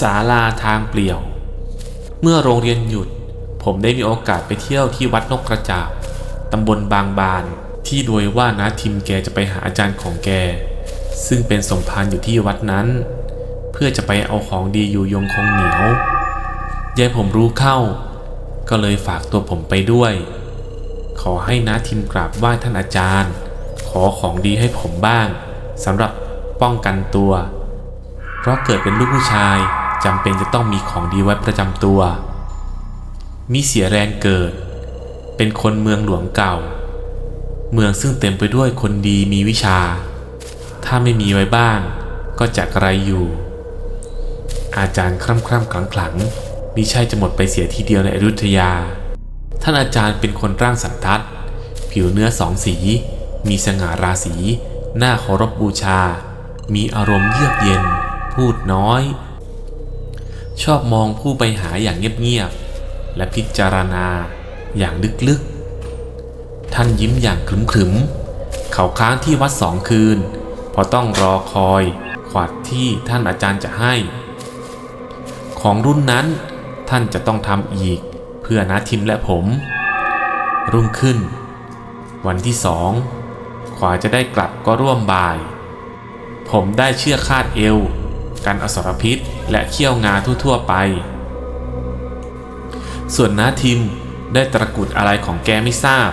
ศาลาทางเปลี่ยว เมื่อโรงเรียนหยุด ผมได้มีโอกาสไปเที่ยวที่วัดนกกระจาบตำบลบางบาน ที่โดยว่านาทิมแกจะไปหาอาจารย์ของแก ซึ่งเป็นสมภารอยู่ที่วัดนั้น เพื่อจะไปเอาของดีอยู่ยงคงเหนียวยายผมรู้เข้า ก็เลยฝากตัวผมไปด้วย ขอให้นาทิมกราบไหว้ท่านอาจารย์ ขอของดีให้ผมบ้างสำหรับป้องกันตัว เพราะเกิดเป็นลูกผู้ชาย จำเป็นจะต้องมีของดีไว้ประจำตัวมีเสียแรงเกิด เป็นคนเมืองหลวงเก่า เมืองซึ่งเต็มไปด้วยคนดีมีวิชา ถ้าไม่มีไว้บ้างก็จะกระไรอยู่ อาจารย์คร่ำคร่ำขลังขลังมิใช่จะหมดไปเสียทีเดียวในอยุธยา ท่านอาจารย์เป็นคนร่างสันทัด ผิวเนื้อสองสี มีสง่าราศี หน้าเคารพบบูชา มีอารมณ์เยือกเย็น พูดน้อย ชอบมองผู้ไปหาอย่างเงียบๆและพิจารณาอย่างลึกๆ ท่านยิ้มอย่างขรึมๆ เขาค้างที่วัดสองคืน เพราะต้องรอคอยขวัดที่ท่านอาจารย์จะให้ ของรุ่นนั้นท่านจะต้องทำอีกเพื่อนาทิมและผม รุ่งขึ้น วันที่สองขวาจะได้กลับก็ร่วมบ่าย ผมได้เชือกคาดเอว กันอสรพิษ และเขี้ยวงาทั่วๆไป ส่วนน้าทิมได้ตะกุดอะไรของแกไม่ทราบ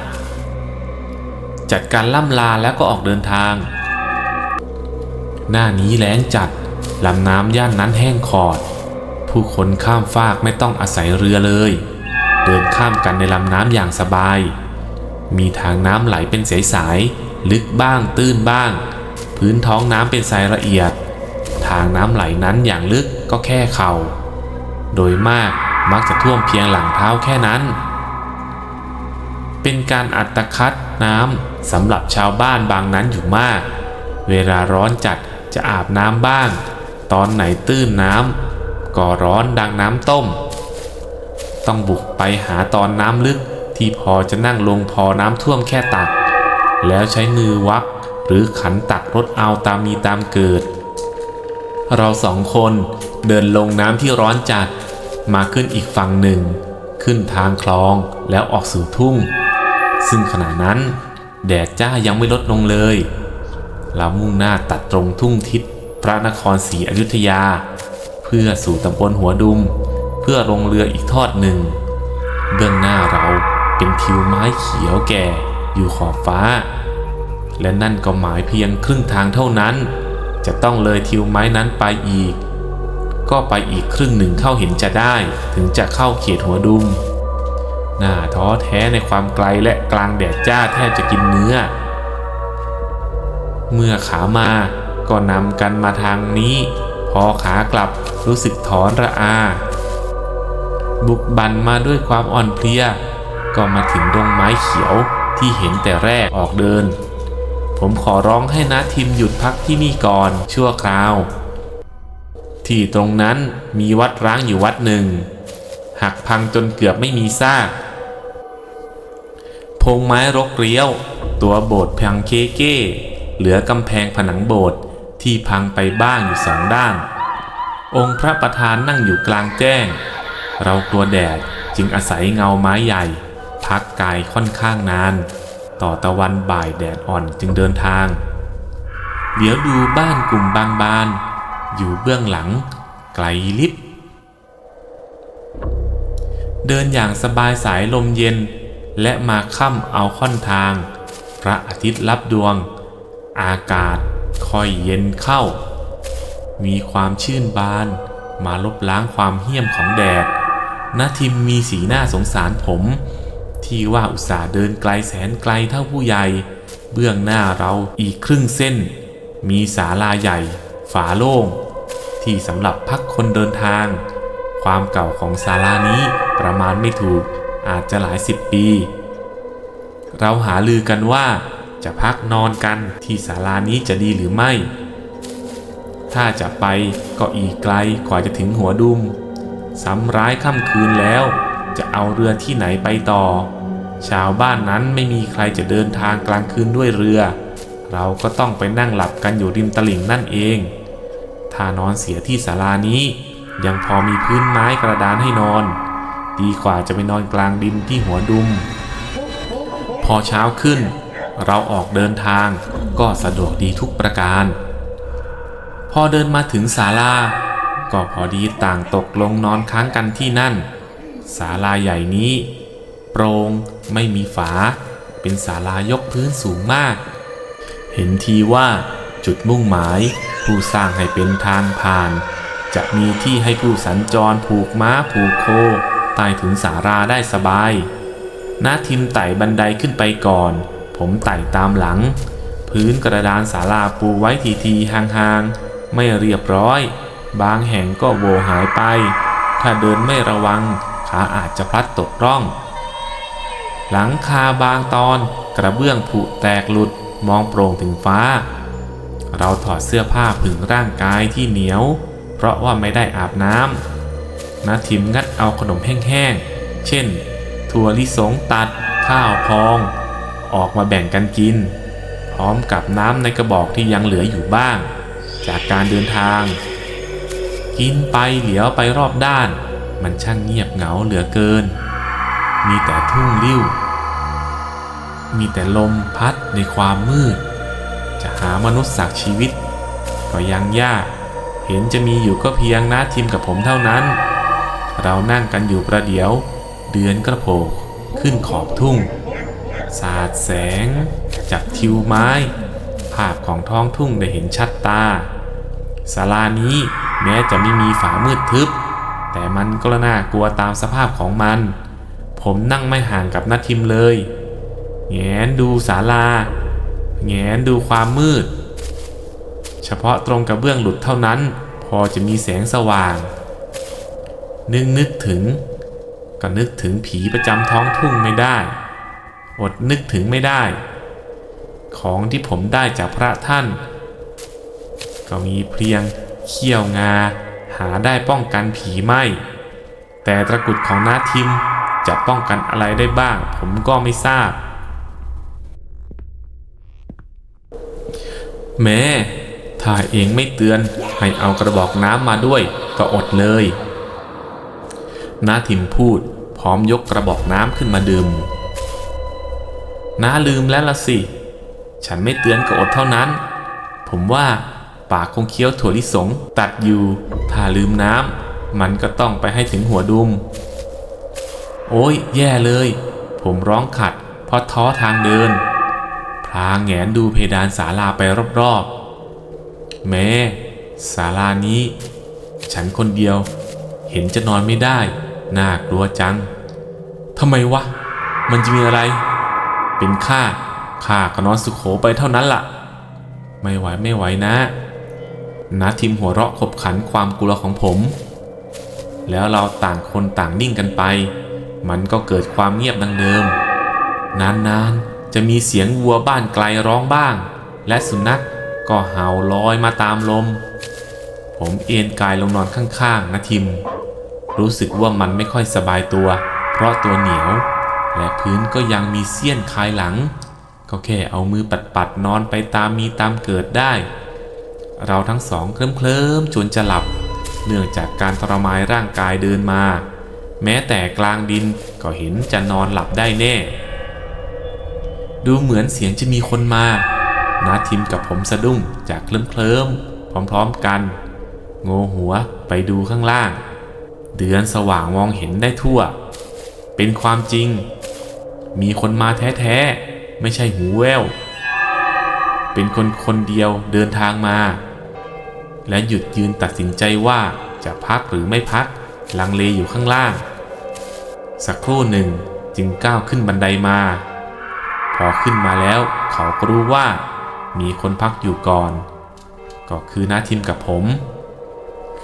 จัดการล่ำลาแล้วก็ออกเดินทาง หน้านี้แล้งจัดลำน้ำย่านนั้นแห้งขอด ผู้คนข้ามฟากไม่ต้องอาศัยเรือเลย เดินข้ามกันในลำน้ำอย่างสบาย มีทางน้ำไหลเป็นสายๆลึกบ้างตื้นบ้าง พื้นท้องน้ำเป็นทรายละเอียดางน้ำไหลนั้นอย่างลึกก็แค่เข่า โดยมากมักจะท่วมเพียงหลังเท้าแค่นั้น เป็นการอัตคัดน้ำสำหรับชาวบ้านบางนั้นอยู่มาก เวลาร้อนจัดจะอาบน้ำบ้าง ตอนไหนตื้นน้ำก็ร้อนดังน้ำต้ม ต้องบุกไปหาตอนน้ำลึกที่พอจะนั่งลงพอน้ำท่วมแค่ตัก แล้วใช้มือวักหรือขันตักรถเอาตามมีตามเกิด เราสองคนเดินลงน้ำที่ร้อนจัด มาขึ้นอีกฝั่งหนึ่ง ขึ้นทางคลองแล้วออกสู่ทุ่ง ซึ่งขณะนั้น แดดจ้ายังไม่ลดลงเลย เรามุ่งหน้าตัดตรงทุ่งทิศพระนครศรีอยุธยา เพื่อสู่ตำบลหัวดุม เพื่อลงเรืออีกทอดหนึ่ง เบื้องหน้าเราเป็นทิวไม้เขียวแก่อยู่ขอบฟ้า และนั่นก็หมายเพียงครึ่งทางเท่านั้น จะต้องเลยทิวไม้นั้นไปอีก ก็ไปอีกครึ่งหนึ่งเข้าเห็นจะได้ ถึงจะเข้าเขตหัวดุมหน่าท้อแท้ในความไกลและกลางแดดจ้าแทบจะกินเนื้อ เมื่อขามาก็นำกันมาทางนี้ พอขากลับรู้สึกถอนระอา บุกบันมาด้วยความอ่อนเพลีย ก็มาถึงดงไม้เขียวที่เห็นแต่แรกออกเดิน ผมขอร้องให้นาทิมหยุดพักที่นี่ก่อน ชั่วคราว ที่ตรงนั้นมีวัดร้างอยู่วัดหนึ่ง หักพังจนเกือบไม่มีซากพงไม้รกเรียว ตัวโบสถ์พังเคเก้เหลือกำแพงผนังโบสถ์ที่พังไปบ้างอยู่สองด้าน องค์พระประธานนั่งอยู่กลางแจ้ง เรากลัวแดดจึงอาศัยเงาไม้ใหญ่ พักกายค่อนข้างนาน ต่อตะวันบ่ายแดดอ่อนจึงเดินทางเดี๋ยวดูบ้านกลุ่มบางบาน อยู่เบื้องหลัง ไกลลิบ เดินอย่างสบายสายลมเย็น และมาค่ำเอาค่อนทาง พระอาทิตย์รับดวง อากาศค่อยเย็นเข้า มีความชื่นบานมาลบล้างความเหี้ยมของแดดนาทิมมีสีหน้าสงสารผม ที่ว่าอุตส่าห์เดินไกลแสนไกลเท่าผู้ใหญ่ เบื้องหน้าเราอีกครึ่งเส้น มีศาลาใหญ่ ฝาโล่ง ที่สำหรับพักคนเดินทาง ความเก่าของศาลานี้ประมาณไม่ถูกอาจจะหลายสิบปี เราหาลือกันว่าจะพักนอนกันที่ศาลานี้จะดีหรือไม่ ถ้าจะไปก็อีกไกลกว่าจะถึงหัวดุมซ้ำร้ายค่ำคืนแล้ว จะเอาเรือที่ไหนไปต่อ ชาวบ้านนั้นไม่มีใครจะเดินทางกลางคืนด้วยเรือ เราก็ต้องไปนั่งหลับกันอยู่ริมตลิ่งนั่นเอง ถ้านอนเสียที่ศาลานี้ ยังพอมีพื้นไม้กระดานให้นอน ดีกว่าจะไปนอนกลางดินที่หัวดุม พอเช้าขึ้น เราออกเดินทางก็สะดวกดีทุกประการ พอเดินมาถึงศาลาก็พอดีต่างตกลงนอนค้างกันที่นั่น ศาลาใหญ่นี้ โปร่งไม่มีฝา เป็นศาลายกพื้นสูงมาก เห็นทีว่าจุดมุ่งหมาย ผู้สร้างให้เป็นทางผ่าน จะมีที่ให้ผู้สัญจรผูกม้าผูกโคใต้ถุนศาลาได้สบายน้าทิมไต่บันไดขึ้นไปก่อน ผมไต่ตามหลัง พื้นกระดานศาลาปูไว้ทีๆห่างๆ ไม่เรียบร้อย บางแห่งก็โวหายไป ถ้าเดินไม่ระวัง ขาอาจจะพลัดตกร่อง หลังคาบางตอนกระเบื้องผุแตกหลุดมองโปร่งถึงฟ้า เราถอดเสื้อผ้าผึ่งร่างกายที่เหนียว เพราะว่าไม่ได้อาบน้ำนาทิมงัดเอาขนมแห้งๆ เช่น ถั่วลิสงตัดข้าวพอง ออกมาแบ่งกันกิน พร้อมกับน้ำในกระบอกที่ยังเหลืออยู่บ้าง จากการเดินทาง กินไปเหลียวไปรอบด้าน มันช่างเงียบเหงาเหลือเกิน มีแต่ทุ่งลิ้ว มีแต่ลมพัดในความมืด จะหามนุษย์สักชีวิต ก็ยังยาก เห็นจะมีอยู่ก็เพียงน้าทิมกับผมเท่านั้น เรานั่งกันอยู่ประเดี๋ยว เดือนกระโผกขึ้นขอบทุ่ง สาดแสง จากทิวไม้ ภาพของท้องทุ่งได้เห็นชัดตาศาลานี้แม้จะไม่มีฝามืดทึบ แต่มันก็น่ากลัวตามสภาพของมัน ผมนั่งไม่ห่างกับนัททิมเลย แงนดูศาลา แงนดูความมืด เฉพาะตรงกับเบื้องหลุดเท่านั้น พอจะมีแสงสว่าง นึกนึกถึง ก็นึกถึงผีประจำท้องทุ่งไม่ได้ อดนึกถึงไม่ได้ ของที่ผมได้จากพระท่าน ก็มีเพียงเขี้ยวงา หาได้ป้องกันผีไหมแต่ตะกุดของน้าทิมจะป้องกันอะไรได้บ้าง ผมก็ไม่ทราบ แม้ถ้าเองไม่เตือนให้เอากระบอกน้ำมาด้วย ก็อดเลยน้าทิมพูดพร้อมยกกระบอกน้ำขึ้นมาดื่มน้าลืมแล้วละสิ ฉันไม่เตือนก็อดเท่านั้น ผมว่า ปากคงเคี้ยวถั่วลิสง ตัดอยู่ ถ้าลืมน้ำมันก็ต้องไปให้ถึงหัวดุม โอ้ยแย่เลย ผมร้องขัดเพราะท้อทางเดิน พลางแงนดูเพดานศาลาไปรอบๆ แม้ศาลานี้ ฉันคนเดียว เห็นจะนอนไม่ได้ น่ากลัวจังทำไมวะ มันจะมีอะไร เป็นข้าข้าก็นอนสุขโขไปเท่านั้นละ่ะ ไม่ไหวไม่ไหวนะ นาทิมหัวเราะขบขันความกลัวของผม แล้วเราต่างคนต่างนิ่งกันไป มันก็เกิดความเงียบดังเดิม นานๆ จะมีเสียงวัวบ้านไกลร้องบ้าง และสุนัขก็เห่าลอยมาตามลม ผมเอนกายลงนอนข้างๆนาทิม รู้สึกว่ามันไม่ค่อยสบายตัว เพราะตัวเหนียว และพื้นก็ยังมีเสี้ยนคายหลัง ก็แค่เอามือปัดๆนอนไปตามมีตามเกิดได้ เราทั้งสองเคลิ้มเคลิ้มจนจะหลับ เนื่องจากการทรมายร่างกายเดินมา แม้แต่กลางดินก็เห็นจะนอนหลับได้แน่ ดูเหมือนเสียงจะมีคนมานาทิมกับผมสะดุ้งจากเคลิ้มเคลิ้มพร้อมๆกัน โงหัวไปดูข้างล่าง เดือนสว่างมองเห็นได้ทั่ว เป็นความจริง มีคนมาแท้ๆ ไม่ใช่หูแวว เป็นคนคนเดียวเดินทางมา และหยุดยืนตัดสินใจว่าจะพักหรือไม่พักลังเลอยู่ข้างล่าง สักครู่หนึ่งจึงก้าวขึ้นบันไดมา พอขึ้นมาแล้วเขาก็รู้ว่า มีคนพักอยู่ก่อน ก็คือน้าทิมกับผม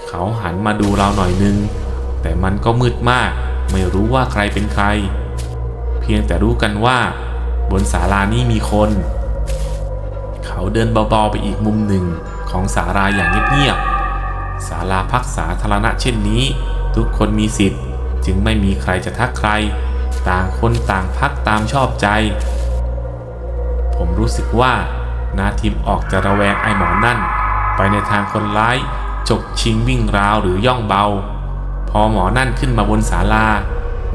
เขาหันมาดูเราหน่อยนึง แต่มันก็มืดมาก ไม่รู้ว่าใครเป็นใคร เพียงแต่รู้กันว่า บนศาลานี้มีคน เขาเดินเบาๆไปอีกมุมหนึ่งของศาลาอย่างเงียบๆศาลาพักสาธารณะเช่นนี้ ทุกคนมีสิทธิ์ จึงไม่มีใครจะทักใคร ต่างคนต่างพักตามชอบใจ ผมรู้สึกว่านาทิมออกจะระแวงไอหมอนั่น ไปในทางคนร้ายจกชิงวิ่งราวหรือย่องเบา พอหมอนั่นขึ้นมาบนศาลา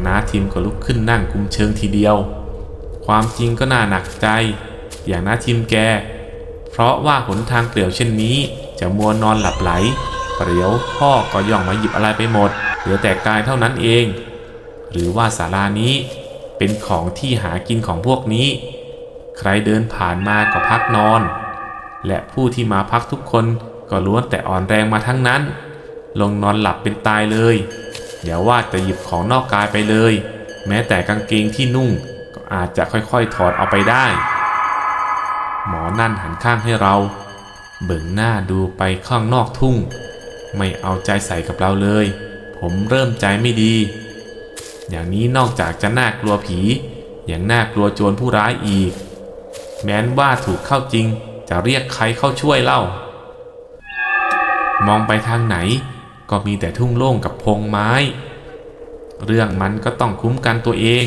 น้าทิมก็ลุกขึ้นนั่งคุมเชิงทีเดียว ความจริงก็น่าหนักใจ อย่างน้าทิมแก เพราะว่าหนทางเปลี่ยวเช่นนี้ จะมัวนอนหลับไหลปรียวพ่อก็ย่องมาหยิบอะไรไปหมด เหลือแต่กายเท่านั้นเอง หรือว่าศาลานี้เป็นของที่หากินของพวกนี้ ใครเดินผ่านมาก็พักนอน และผู้ที่มาพักทุกคนก็ล้วนแต่อ่อนแรงมาทั้งนั้น ลงนอนหลับเป็นตายเลยอย่าว่าจะหยิบของนอกกายไปเลย แม้แต่กางเกงที่นุ่งก็อาจจะค่อยๆถอดเอาไปได้ หมอนั่นหันข้างให้เรา เบิ่งหน้าดูไปข้างนอกทุ่ง ไม่เอาใจใส่กับเราเลย ผมเริ่มใจไม่ดี อย่างนี้นอกจากจะน่ากลัวผีย่างน่ากลัวโจรผู้ร้ายอีก แม้นว่าถูกเข้าจริงจะเรียกใครเข้าช่วยเล่า มองไปทางไหนก็มีแต่ทุ่งโล่งกับพงไม้ เรื่องมันก็ต้องคุ้มกันตัวเอง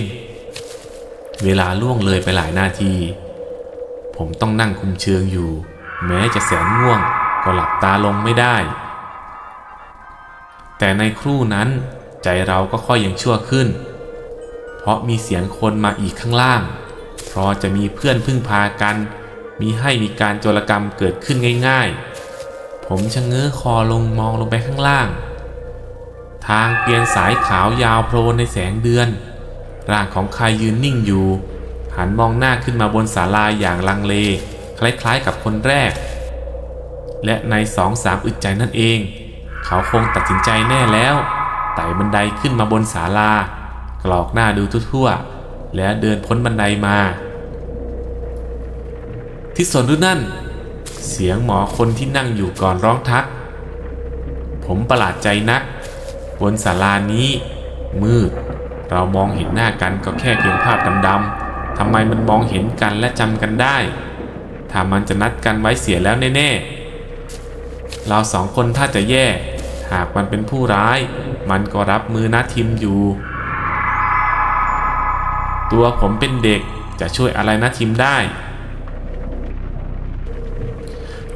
เวลาล่วงเลยไปหลายนาที ผมต้องนั่งคุมเชิงอยู่ แม้จะแสนง่วงก็หลับตาลงไม่ได้ แต่ในครู่นั้นใจเราก็ค่อยยังชั่วขึ้น เพราะมีเสียงคนมาอีกข้างล่าง เพราะจะมีเพื่อนพึ่งพากัน มีให้มีการโจรกรรมเกิดขึ้นง่าย ๆ ผมชะเง้อคอลงมองลงไปข้างล่าง ทางเกวียนสายขาวยาวโพลนในแสงเดือน ร่างของใครยืนนิ่งอยู่ หันมองหน้าขึ้นมาบนศาลาอย่างลังเล คล้ายๆกับคนแรก และในสองสามอึดใจนั่นเอง เขาคงตัดสินใจแน่แล้ว ไต่บันไดขึ้นมาบนศาลากรอกหน้าดูทั่วๆ แล้วเดินพ้นบันไดมาที่สนหรือนั่น เสียงหมอคนที่นั่งอยู่ก่อนร้องทัก ผมประหลาดใจนัก บนศาลานี้ มืด เรามองเห็นหน้ากันก็แค่เพียงภาพดำๆ ทำไมมันมองเห็นกันและจำกันได้ ถ้ามันจะนัดกันไว้เสียแล้วแน่ๆ เราสองคนถ้าจะแย่ หากมันเป็นผู้ร้าย มันก็รับมือนาทิมอยู่ ตัวผมเป็นเด็กจะช่วยอะไรนาทิมได้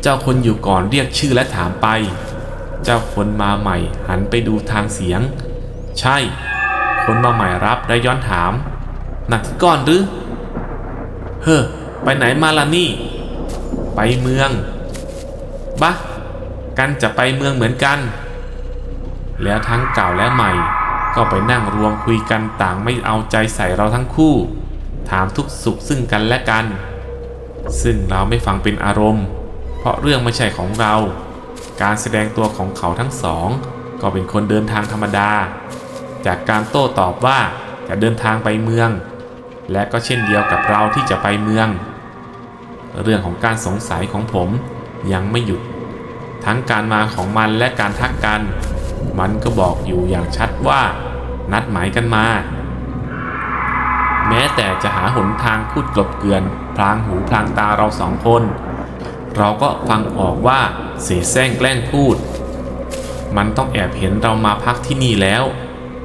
เจ้าคนอยู่ก่อนเรียกชื่อและถามไป เจ้าคนมาใหม่หันไปดูทางเสียง ใช่ คนมาใหม่รับและย้อนถามหนักที่ก้อนหรือ เฮ้อไปไหนมาล่ะนี่ ไปเมืองบะกันจะไปเมืองเหมือนกัน แล้วทั้งเก่าและใหม่ ก็ไปนั่งรวมคุยกันต่างไม่เอาใจใส่เราทั้งคู่ ถามทุกสุขซึ่งกันและกัน ซึ่งเราไม่ฟังเป็นอารมณ์ เพราะเรื่องไม่ใช่ของเรา การแสดงตัวของเขาทั้งสอง ก็เป็นคนเดินทางธรรมดา จากการโต้ตอบว่าจะเดินทางไปเมือง และก็เช่นเดียวกับเราที่จะไปเมือง เรื่องของการสงสัยของผมยังไม่หยุด ทั้งการมาของมันและการทักกัน มันก็บอกอยู่อย่างชัดว่า นัดหมายกันมา แม้แต่จะหาหนทางพูดกลบเกลื่อน พลางหูพลางตาเราสองคน เราก็ฟังออกว่าเสแสร้งแกล้งพูด มันต้องแอบเห็นเรามาพักที่นี่แล้ว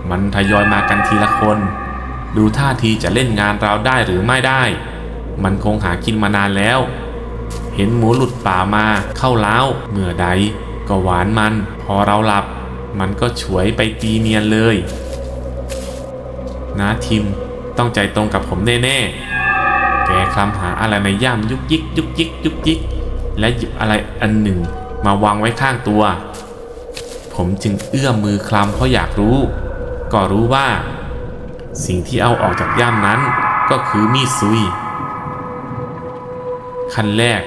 มันทยอยมากันทีละคน ดูท่าทีจะเล่นงานเราได้หรือไม่ได้ มันคงหากินมานานแล้ว เห็นหมูหลุดป่ามาเข้าเล้าเมื่อใด ก็หวานมัน พอเราหลับ มันก็ฉวยไปตีเนียนเลยนาทิมต้องใจตรงกับผมแน่ๆ แกคลำหาอะไรในย่ามยุกยิกยุกยิกยุกยิก และหยิบอะไรอันหนึ่งมาวางไว้ข้างตัว ผมจึงเอื้อมมือคลำเพราะอยากรู้ ก็รู้ว่า สิ่งที่เอาออกจากย่ามนั้นก็คือมีดซุย ขั้นแรก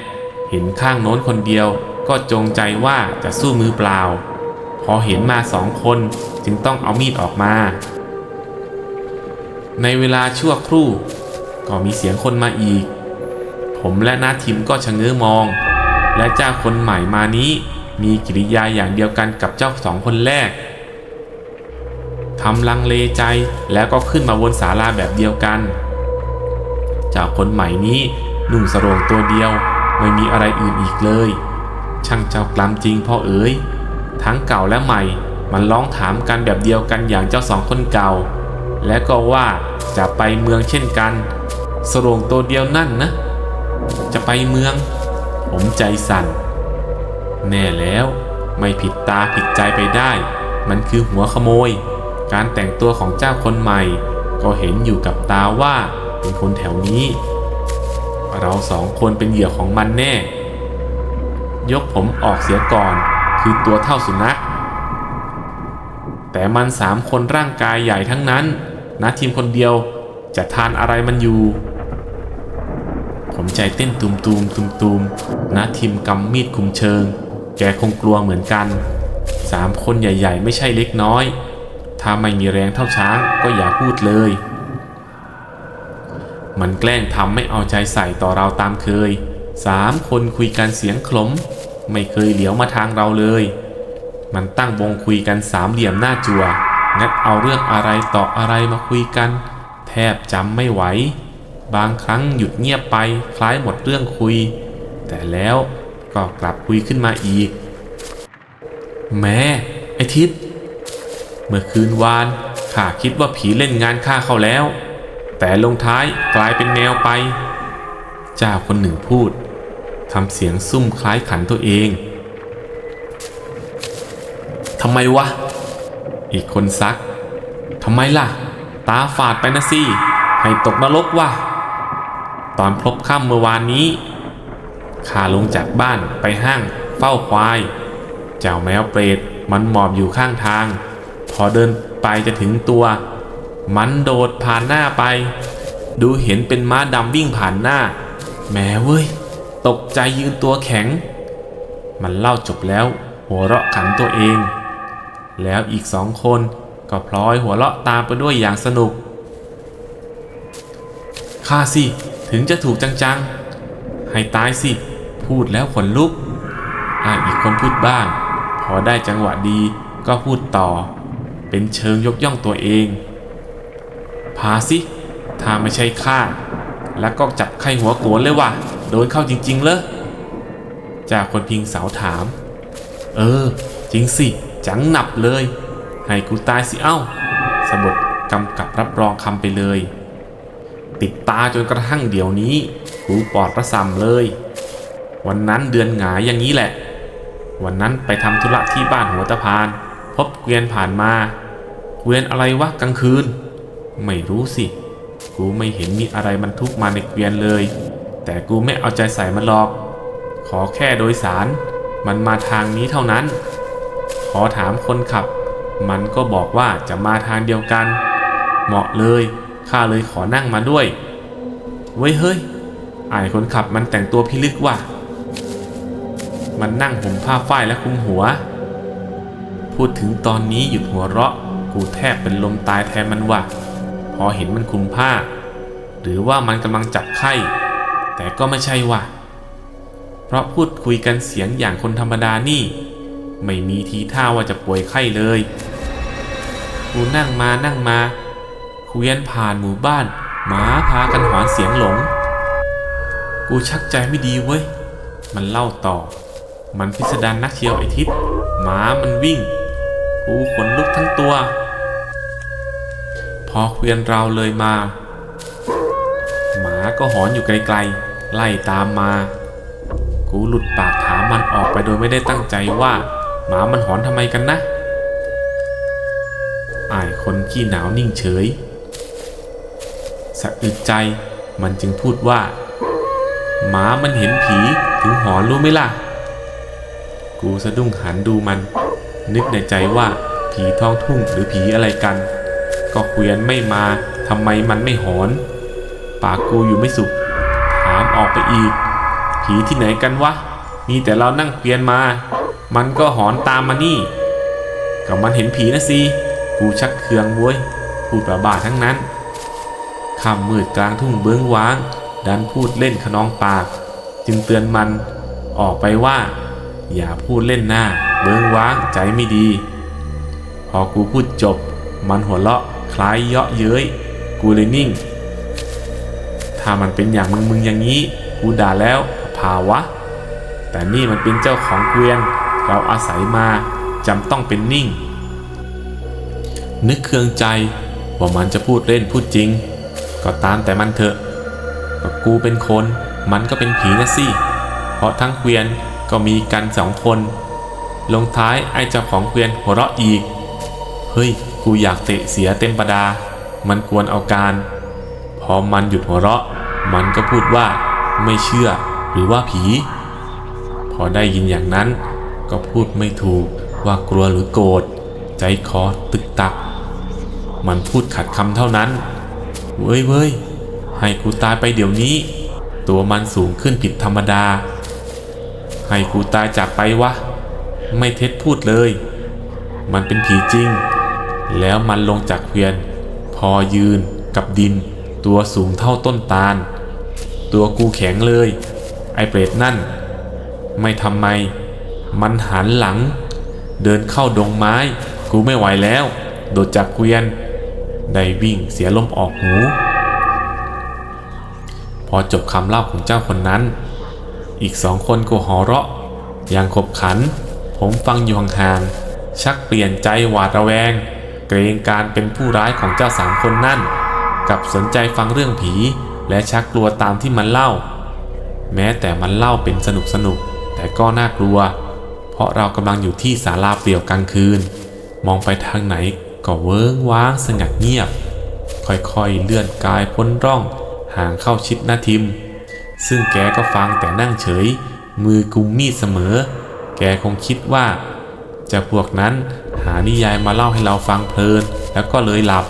เห็นข้างโน้นคนเดียวก็จงใจว่าจะสู้มือเปล่า พอเห็นมาสองคนจึงต้องเอามีดออกมา ในเวลาชั่วครู่ ก็มีเสียงคนมาอีก ผมและนาทิมก็ชะเง้อมอง และเจ้าคนใหม่มานี้มีกิริยาอย่างเดียวกันกับเจ้าสองคนแรก ทำลังเลใจแล้วก็ขึ้นมาบนศาลาแบบเดียวกันจ้าคนใหม่นี้หนุ่งสรงตัวเดียวไม่มีอะไรอื่นอีกเลย ช่างเจ้ากลำจริงพ่อเอ๋ยทั้งเก่าและใหม่มันร้องถามกันแบบเดียวกันอย่างเจ้าสองคนเก่า และก็ว่าจะไปเมืองเช่นกัน สรงตัวเดียวนั่นนะ จะไปเมือง ผมใจสั่น แน่แล้วไม่ผิดตาผิดใจไปได้ มันคือหัวขโมย การแต่งตัวของเจ้าคนใหม่ ก็เห็นอยู่กับตาว่าเป็นคนแถวนี้ เราสองคนเป็นเหยื่อของมันแน่ ยกผมออกเสียก่อนคือตัวเท่าสุนัขแต่มันสามคนร่างกายใหญ่ทั้งนั้นนะทีมคนเดียวจะทานอะไรมันอยู่ ผมใจเต้นตูมตูมตูมตูมนะทีมกำมีดคุมเชิง แกคงกลัวเหมือนกันสามคนใหญ่ ๆ ไม่ใช่เล็กน้อย ถ้าไม่มีแรงเท่าช้างก็อย่าพูดเลย มันแกล้งทำไม่เอาใจใส่ต่อเราตามเคย สามคนคุยกันเสียงขลม ไม่เคยเหลียวมาทางเราเลย มันตั้งวงคุยกันสามเหลี่ยมหน้าจัว งัดเอาเรื่องอะไรต่ออะไรมาคุยกัน แทบจำไม่ไหว บางครั้งหยุดเงียบไปคล้ายหมดเรื่องคุย แต่แล้วก็กลับคุยขึ้นมาอีก แม่ไอทิศ เมื่อคืนวานข้าคิดว่าผีเล่นงานข้าเข้าแล้ว แต่ลงท้ายกลายเป็นแมวไป เจ้าคนหนึ่งพูดทำเสียงซุ่มคล้ายขันตัวเองทำไมวะ อีกคนซักทำไมล่ะ ตาฝาดไปนะสิ ให้ตกนรกวะตอนพลบค่ำเมื่อวานนี้ข้าลงจากบ้านไปห้างเฝ้าควาย เจ้าแมวเปรตมันหมอบอยู่ข้างทาง อเดินไปจะถึงตัว มันโดดผ่านหน้าไป ดูเห็นเป็นม้าดำวิ่งผ่านหน้าแหมเว้ย ตกใจยืนตัวแข็ง มันเล่าจบแล้ว หัวเราะขันตัวเอง แล้วอีกสองคนก็พลอยหัวเราะตามไปด้วยอย่างสนุกข้าสิถึงจะถูกจังๆ ให้ตายสิ พูดแล้วขนลุกอ่าอีกคนพูดบ้าง พอได้จังหวะดีก็พูดต่อ เป็นเชิงยกย่องตัวเอง พาสิ ถ้าไม่ใช่ข้า แล้วก็จับไข้หัวโกนเลยว่ะ โดนเข้าจริง ๆ เลยจากคนพิงเสาถาม เออ จริงสิ จังหนับเลย ให้กูตายสิเอ้า สบดกำกับรับรองคำไปเลย ติดตาจนกระทั่งเดี๋ยวนี้ กูปอดระสำเลย วันนั้นเดือนหงายอย่างนี้แหละ วันนั้นไปทำธุระที่บ้านหัวตะพาน พบเกวียนผ่านมา เกวียนอะไรวะกลางคืน ไม่รู้สิ กูไม่เห็นมีอะไรมันทุกมาในเกวียนเลย แต่กูไม่เอาใจใส่มันหรอก ขอแค่โดยสาร มันมาทางนี้เท่านั้น ขอถามคนขับ มันก็บอกว่าจะมาทางเดียวกัน เหมาะเลยข้าเลยขอนั่งมาด้วย เว้ยเฮ้ยไอ้คนขับมันแต่งตัวพิลึกว่ะ มันนั่งห่มผ้าฝ้ายและคุมหัว พูดถึงตอนนี้หยุดหัวเราะ กูแทบเป็นลมตายแทนมันว่ะ พอเห็นมันคลุมผ้า หรือว่ามันกำลังจับไข้ แต่ก็ไม่ใช่ว่ะ เพราะพูดคุยกันเสียงอย่างคนธรรมดานี่ ไม่มีทีท่าว่าจะป่วยไข้เลย กูนั่งมานั่งมาเวียนผ่านหมู่บ้านหมาพากันหอนเสียงหลง กูชักใจไม่ดีเว้ย มันเล่าต่อ มันพิสดารนักเชียวไอทิศหมามันวิ่ง กูขนลุกทั้งตัว พอเกวียนเราเลยมา หมาก็หอนอยู่ไกลๆ ไล่ตามมา กูหลุดปากถามมันออกไปโดยไม่ได้ตั้งใจว่า หมามันหอนทำไมกันนะอายคนขี้หนาวนิ่งเฉยสะอึดใจมันจึงพูดว่า หมามันเห็นผีถึงหอนรู้ไหมล่ะ กูสะดุ้งหันดูมัน นึกในใจว่าผีท้องทุ่งหรือผีอะไรกัน ก็เกวียนไม่มาทำไมมันไม่หอน ปากกูอยู่ไม่สุข ถามออกไปอีก ผีที่ไหนกันวะมีแต่เรานั่งเกวียนมา มันก็หอนตามมานี่ก็มันเห็นผีนะสิกูชักเคืองเว้ยพูดบ้าทั้งนั้นคำมืดกลางทุ่งเบื้องว้าง ดันพูดเล่นขนองปาก จึงเตือนมันออกไปว่า อย่าพูดเล่นหน้า เบื้องว้างใจไม่ดี พอกูพูดจบ มันหัวเราะ คล้ายเยาะเย้ยกูเลยนิ่ง ถ้ามันเป็นอย่างมึงมึงอย่างนี้ กูด่าแล้วพาวะ แต่นี่มันเป็นเจ้าของเกวียน เราอาศัยมาจำต้องเป็นนิ่ง นึกเคืองใจว่ามันจะพูดเล่นพูดจริง ก็ตามแต่มันเถอะก็กูเป็นคน มันก็เป็นผีนะสิ เพราะทั้งเกวียนก็มีกันสองคน ลงท้ายไอ้เจ้าของเกวียนหัวเราะอีก เฮ้ย กูอยากเตะเสียเต็มประดา มันกวนเอาการ พอมันหยุดหัวเราะ มันก็พูดว่าไม่เชื่อหรือว่าผี พอได้ยินอย่างนั้น ก็พูดไม่ถูกว่ากลัวหรือโกรธใจคอตึกตัก มันพูดขัดคำเท่านั้น เว้ยเว้ยให้กูตายไปเดี๋ยวนี้ ตัวมันสูงขึ้นผิดธรรมดา ให้กูตายจากไปวะ ไม่เท็จพูดเลย มันเป็นผีจริง แล้วมันลงจากเกวียน พอยืนกับดิน ตัวสูงเท่าต้นตาล ตัวกูแข็งเลย ไอเปรตนั่น ไม่ทำไม มันหันหลัง เดินเข้าดงไม้ กูไม่ไหวแล้ว โดดจากเกวียน ได้วิ่งเสียลมออกหู พอจบคำเล่าของเจ้าคนนั้น อีกสองคนก็หัวเราะ อย่างขบขัน ผมฟังอยู่ห่างๆชักเปลี่ยนใจหวาดระแวง เกรงการเป็นผู้ร้ายของเจ้าสามคนนั่นกับสนใจฟังเรื่องผี และชักกลัวตามที่มันเล่า แม้แต่มันเล่าเป็นสนุกสนุกแต่ก็น่ากลัว เพราะเรากำลังอยู่ที่ศาลาเปลี่ยวกลางคืน มองไปทางไหนก็เวิ้งว้างสงัดเงียบ ค่อยๆเลื่อนกายพ้นร่องห่างเข้าชิดหน้าทิม ซึ่งแกก็ฟังแต่นั่งเฉย มือกุมมีดเสมอ แกคงคิดว่าจะพวกนั้น หานิยายมาเล่าให้เราฟังเพลิน แล้วก็เลยหลับ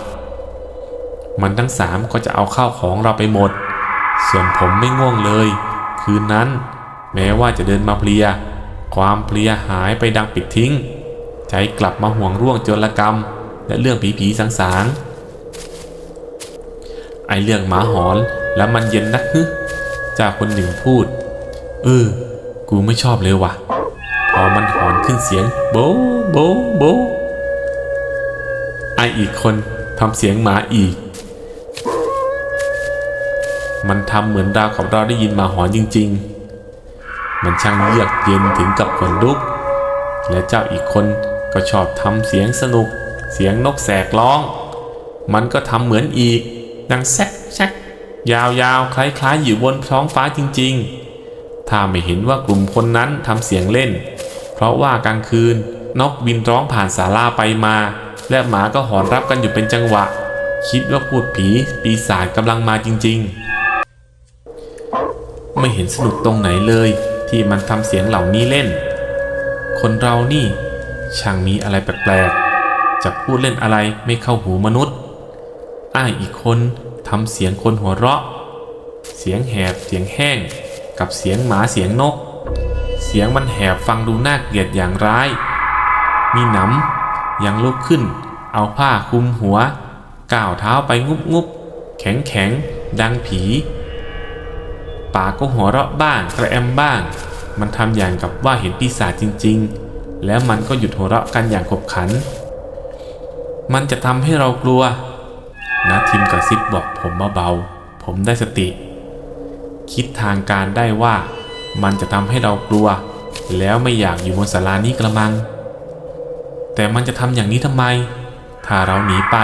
มันทั้งสามก็จะเอาข้าวของเราไปหมด ส่วนผมไม่ง่วงเลย คืนนั้น แม้ว่าจะเดินมาเพลีย ความเพลียหายไปดังปิดทิ้ง ใจกลับมาห่วงร่วงโจรกรรม และเรื่องผีผีสางสางไอเรื่องหมาหอนแล้วมันเย็นนักฮึจากคนหนึ่งพูด เออ กูไม่ชอบเลยว่ะ พอมันหอนขึ้นเสียง โบโบโบไออีกคนทำเสียงหมาอีก มันทำเหมือนราวกับเราได้ยินหมาหอนจริง ๆ มันช่างเยือกเย็นถึงกับขนลุก และเจ้าอีกคนก็ชอบทำเสียงสนุก เสียงนกแสกร้อง มันก็ทำเหมือนอีก ดังแซกแซกยาวๆ คล้ายๆ อยู่บนท้องฟ้าจริง ๆ ถ้าไม่เห็นว่ากลุ่มคนนั้นทำเสียงเล่น ราะว่ากลางคืนนกบินร้องผ่านศาลาไปมา และหมาก็หอนรับกันอยู่เป็นจังหวะ คิดว่าพูดผีปีศาจกำลังมาจริง ๆ ไม่เห็นสนุกตรงไหนเลย ที่มันทำเสียงเหล่านี้เล่น คนเรานี่ ช่างมีอะไรแปลกๆจะพูดเล่นอะไรไม่เข้าหูมนุษย์ อ้ายอีกคนทำเสียงคนหัวเราะ เสียงแหบเสียงแห้ง กับเสียงหมาเสียงนก สียงมันแหบฟังดูน่าเกลียดอย่างร้าย มีหนำยังลุกขึ้น เอาผ้าคลุมหัว ก้าวเท้าไปงุบงุบแข็งแข็งดังผี ปากก็หัวเราะบ้างกระแอมบ้าง มันทำอย่างกับว่าเห็นปีศาจจริง ๆ แล้วมันก็หยุดหัวเราะกันอย่างขบขัน มันจะทำให้เรากลัวนะทิมกระซิบบอกผมเบาๆผมได้สติ คิดทางการได้ว่า มันจะทำให้เรากลัว แล้วไม่อยากอยู่บนศาลานี้กระมัง แต่มันจะทำอย่างนี้ทำไม ถ้าเราหนีไป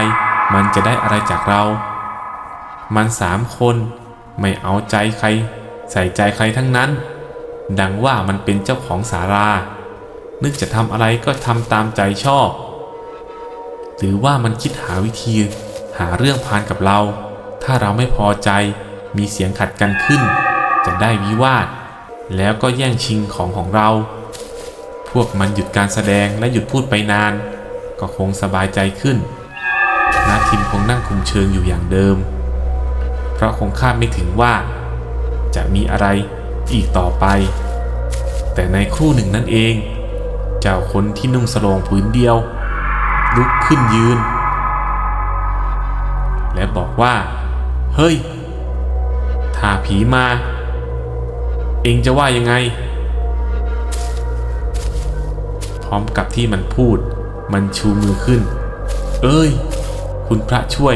มันจะได้อะไรจากเรา มันสามคนไม่เอาใจใคร ใส่ใจใครทั้งนั้น ดังว่ามันเป็นเจ้าของศาลา นึกจะทำอะไรก็ทำตามใจชอบ หรือว่ามันคิดหาวิธีหาเรื่องพานกับเรา ถ้าเราไม่พอใจมีเสียงขัดกันขึ้น จะได้วิวาท แล้วก็แย่งชิงของของเรา พวกมันหยุดการแสดงและหยุดพูดไปนาน ก็คงสบายใจขึ้น นาทิมคงนั่งคุมเชิงอยู่อย่างเดิม เพราะคงคาดไม่ถึงว่า จะมีอะไรอีกต่อไป แต่ในครู่หนึ่งนั่นเอง เจ้าคนที่นุ่งสโลงผืนเดียว ลุกขึ้นยืน และบอกว่า เฮ้ย ถ้าผีมา เองจะว่ายังไง พร้อมกับที่มันพูด มันชูมือขึ้น เอ้ย คุณพระช่วย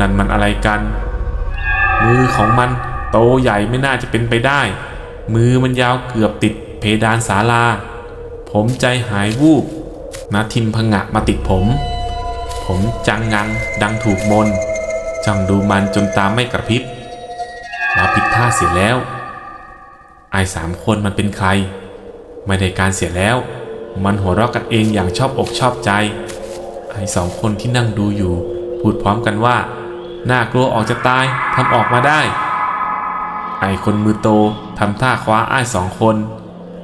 นั่นมันอะไรกัน มือของมันโตใหญ่ไม่น่าจะเป็นไปได้ มือมันยาวเกือบติดเพดานศาลา ผมใจหายวูบนาทิมพงะมาติดผม ผมจังงังดังถูกมนจ้องดูมันจนตาไม่กระพริบเราผิดท่าเสียแล้ว ไอ้สามคนมันเป็นใคร ไม่ได้การเสียแล้ว มันหัวเราะกันเองอย่างชอบอกชอบใจ ไอ้สองคนที่นั่งดูอยู่ พูดพร้อมกันว่า น่ากลัวออกจะตายทำออกมาได้ ไอ้คนมือโตทำท่าคว้าไอ้สองคน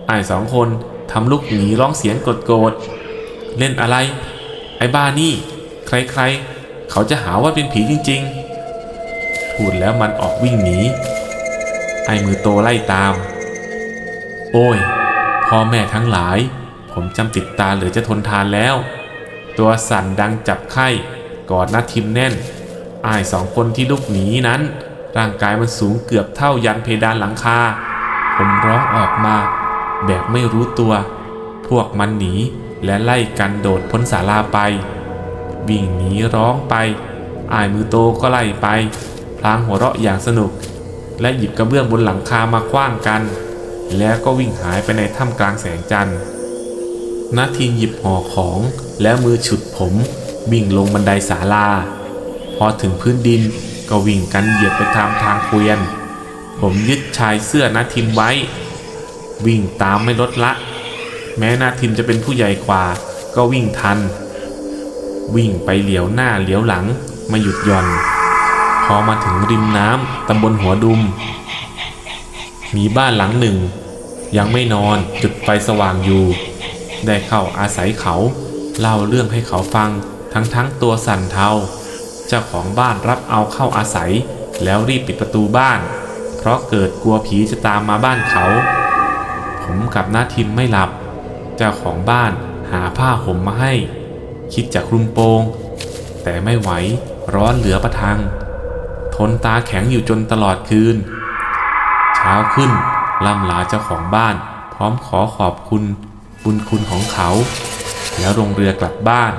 ไอ้สองคนทำลูกหนีร้องเสียงโกรธเล่นอะไร ไอ้บ้านี่ ใครๆ เขาจะหาว่าเป็นผีจริงๆ พูดแล้วมันออกวิ่งหนี ไอ้มือโตไล่ตาม โอ้ย พ่อแม่ทั้งหลาย ผมจำติดตาเหลือจะทนทานแล้ว ตัวสั่นดังจับไข้กอดนัดทิมแน่นอายสองคนที่ลุกหนีนั้น ร่างกายมันสูงเกือบเท่ายันเพดานหลังคา ผมร้องออกมา แบบไม่รู้ตัว พวกมันหนีและไล่กันโดดพ้นศาลาไป วิ่งหนีร้องไปอายมือโตก็ไล่ไป พลางหัวเราะอย่างสนุก และหยิบกระเบื้องบนหลังคามาคว้างกัน แล้วก็วิ่งหายไปในถ้ำกลางแสงจันทร์นาทีหยิบห่อของแล้วมือฉุดผมวิ่งลงบันไดศาลา พอถึงพื้นดินก็วิ่งกันเหยียบไปตามทางเกวียน ผมยึดชายเสื้อนาทิมไว้ วิ่งตามไม่ลดละ แม้นาทิมจะเป็นผู้ใหญ่กว่า ก็วิ่งทัน วิ่งไปเหลียวหน้าเหลียวหลังม่หยุดย่อน พอมาถึงริมน้ำตำบลหัวดุม มีบ้านหลังหนึ่ง ยังไม่นอนจุดไฟสว่างอยู่ ได้เข้าอาศัยเขา เล่าเรื่องให้เขาฟังทั้งทั้งตัวสั่นเทาเจ้าของบ้านรับเอาเข้าอาศัย แล้วรีบปิดประตูบ้าน เพราะเกิดกลัวผีจะตามมาบ้านเขา ผมกับน้าทิมไม่หลับ เจ้าของบ้านหาผ้าห่มมาให้ คิดจะคลุมโปง แต่ไม่ไหวร้อนเหลือประทัง ทนตาแข็งอยู่จนตลอดคืน เช้าขึ้นล่ำลาเจ้าของบ้าน พร้อมขอขอบคุณบุญคุณของเขา แล้วลงเรือกลับบ้าน